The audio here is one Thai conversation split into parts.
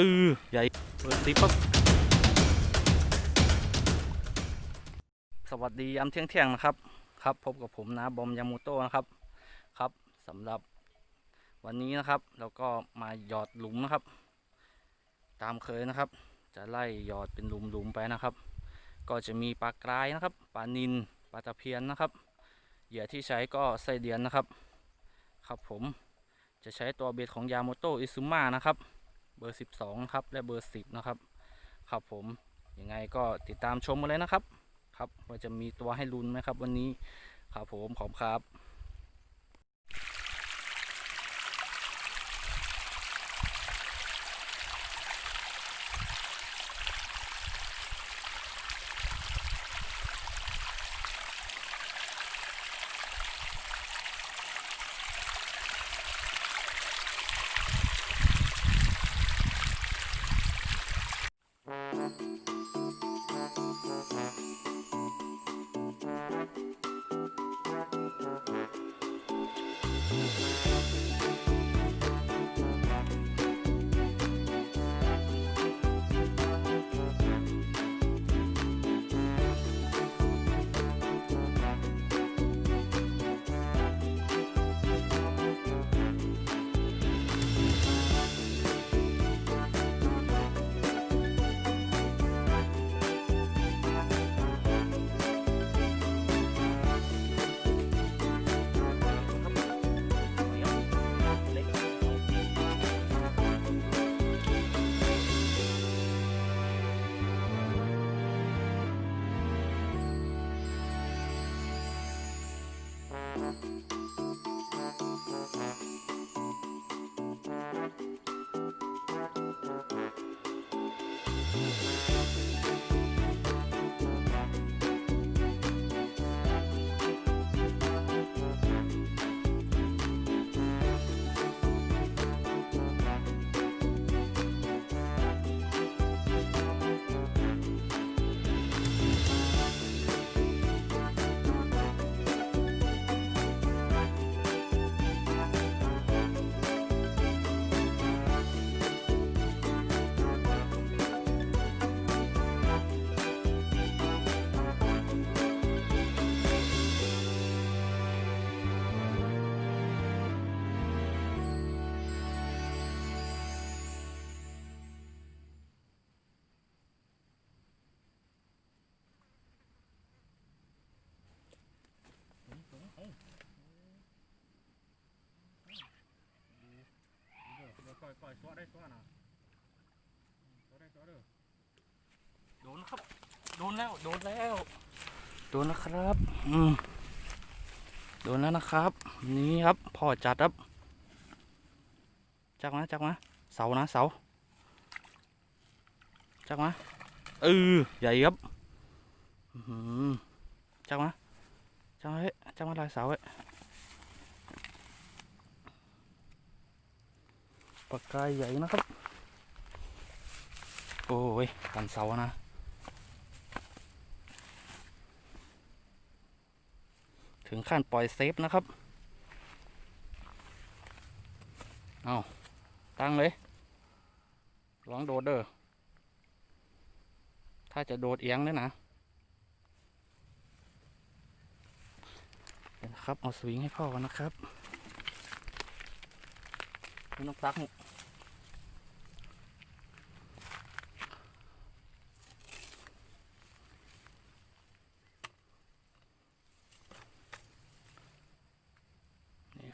เออใหญ่เปิดซิปปั๊บสวัสดียามเที่ยงเที่ยงนะครับ ครับ พบกับผมนะบอมยามูโตะนะครับ ครับสำหรับวันนี้นะครับเราก็มาหยอดหลุมนะครับ ตามเคยนะครับ จะไล่หยอดเป็นหลุมๆไปนะครับ ก็จะมีปลากรายนะครับปลานินปลาตะเพียนนะครับ เหยื่อที่ใช้ก็ไส้เดือนนะครับ ครับผมจะใช้ตัวเบ็ดของยาโมโตอิซุมะนะครับ เบอร์ 12 ครับ และเบอร์ 10 นะครับ ครับผม ยังไงก็ติดตามชมมาเลยนะครับ ครับว่าจะมีตัวให้ลุ้นไหมครับ วันนี้ ครับผม ขอบคุณครับ Mm-hmm. อยปล่อยตัวได้ตัวนะตัวได้ตัวเด้อโดนครับ โดนแล้ว โดนแล้ว โดนนะครับ อืม โดนแล้วนะครับ นี่ครับพ่อจัดครับ จักมาจักมาเสานะเสา จักมาเออใหญ่ครับ อื้อหือจักมาจักมาเฮ้ยจักมาลายเสาเฮ้ย ปากกายใหญ่นะครับ โอ้ยกันเสานะ ถึงขั้นปล่อยเซฟนะครับ เอาตั้งเลยลองโดดเด้อ ถ้าจะโดดเอียงเลยนะเดี๋ยนะครับ เอาสวิงให้พ่อกันนะครับ ไม่ต้องตักนี่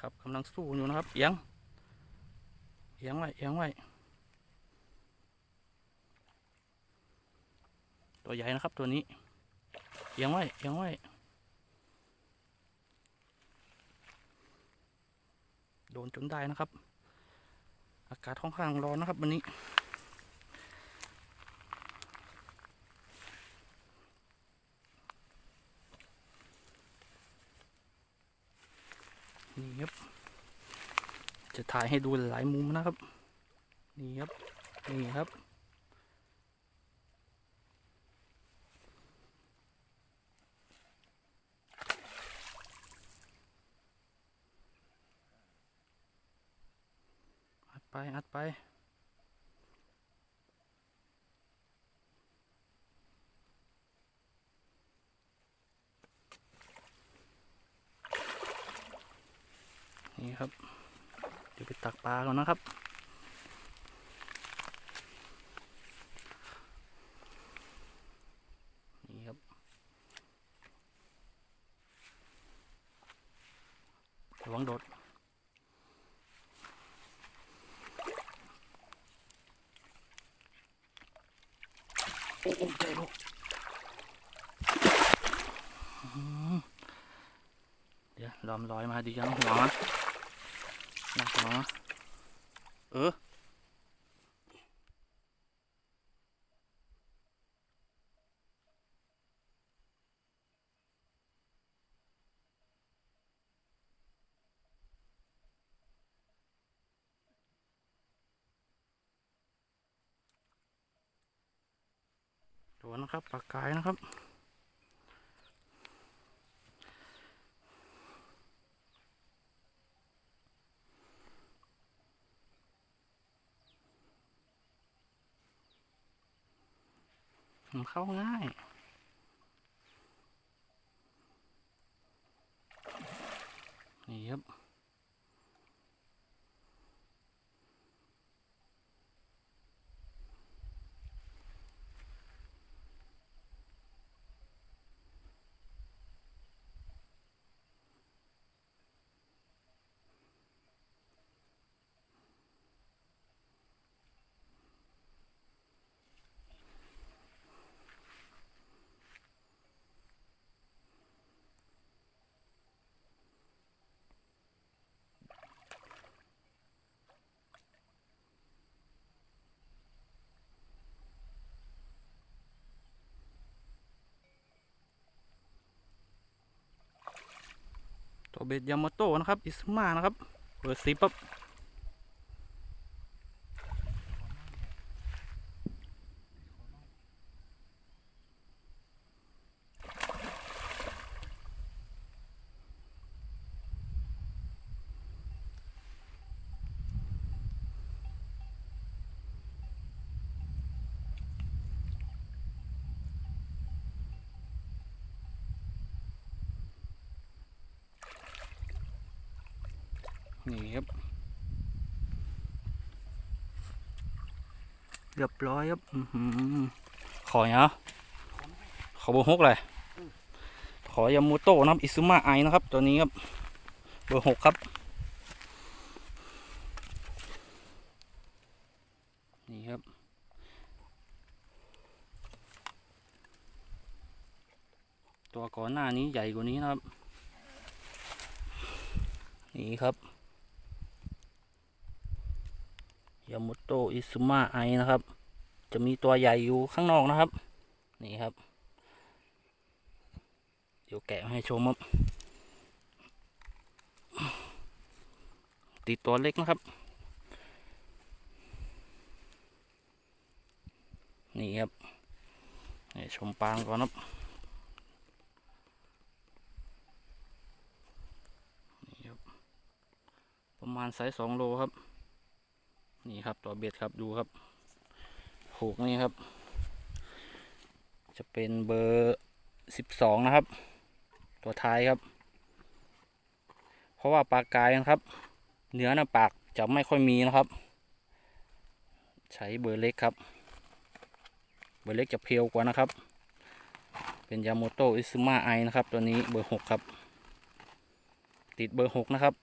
ครับกำลังสู้อยู่นะครับ เอียง เอียงไว้ เอียงไว้ ตัวใหญ่นะครับตัวนี้ เอียงไว้ เอียงไว้โดนจนได้นะครับ อากาศค่อนข้างร้อนนะครับวันนี้ นี่ครับ จะถ่ายให้ดูหลายมุมนะครับ นี่ครับ นี่ครับ ไปอัดไป นี่ครับจะไปตักปลาก่อนนะครับ โอ้โหใจลูกเดี๋ยวล้อมลอยมาดีจังหัวนะหัวเออ ตัวนะครับปลากายนะครับมันเข้าง่ายนี่ครับ ตัวเบ็ดยามาโต้นะครับ อิสมานะครับ เปิดซิปครับ นี่ครับเรียบร้อยครับอื้อหือขอเนาะขอเบอร์หกเลยขอยามูโต้นะครับอิซุมะไอนะครับตัวนี้ครับเบอร์หกครับนี่ครับตัวก่อนหน้านี้ใหญ่กว่านี้นะครับ นี่ครับ ยามุโตอิซุมะไอนะครับ จะมีตัวใหญ่อยู่ข้างนอกนะครับ นี่ครับ เดี๋ยวแกะให้ชมครับ ติดตัวเล็กนะครับ นี่ครับนี่ชมปางก่อนครับประมาณไซส์สองโลครับ นี่ครับตัวเบ็ดครับดูครับผูกนี่ครับ จะเป็นเบอร์สิบสองนะครับ ตัวท้ายครับ เพราะว่าปลากายนะครับ เนื้อหน้าปากจะไม่ค่อยมีนะครับ ใช้เบอร์เล็กครับ เบอร์เล็กจะเพียวกว่านะครับ เป็นยาโมโตอิซึมะไอนะครับตัวนี้เบอร์หกครับ ติดเบอร์หกนะครับ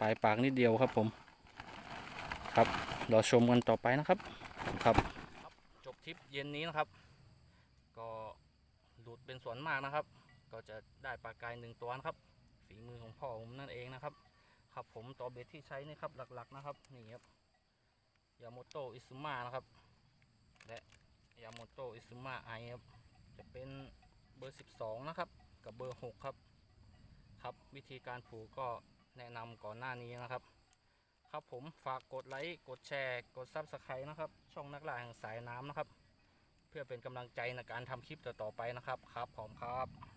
ปลายปากนิดเดียวครับผม ครับรอชมกันต่อไปนะครับครับ จบทริปเย็นนี้นะครับ ก็หลุดเป็นสวนมากนะครับ ก็จะได้ปลากายหนึ่งตัวนะครับฝีมือของพ่อผมนั่นเองนะครับ ครับผมตัวเบ็ดที่ใช้นี่ครับหลักๆนะครับนี่ครับยาโมโตอิซุมะนะครับ และยาโมโตอิซุมะไอครับจะเป็นเบอร์ 12 นะครับ กับเบอร์ 6 ครับ ครับวิธีการผูกก็แนะนำก่อนหน้านี้นะครับ ครับผมฝากกดไลค์กดแชร์กดซับสไครต์นะครับ ช่องนักล่าแห่งสายน้ำนะครับ เพื่อเป็นกำลังใจในการทำคลิปต่อๆไปนะครับครับผมครับ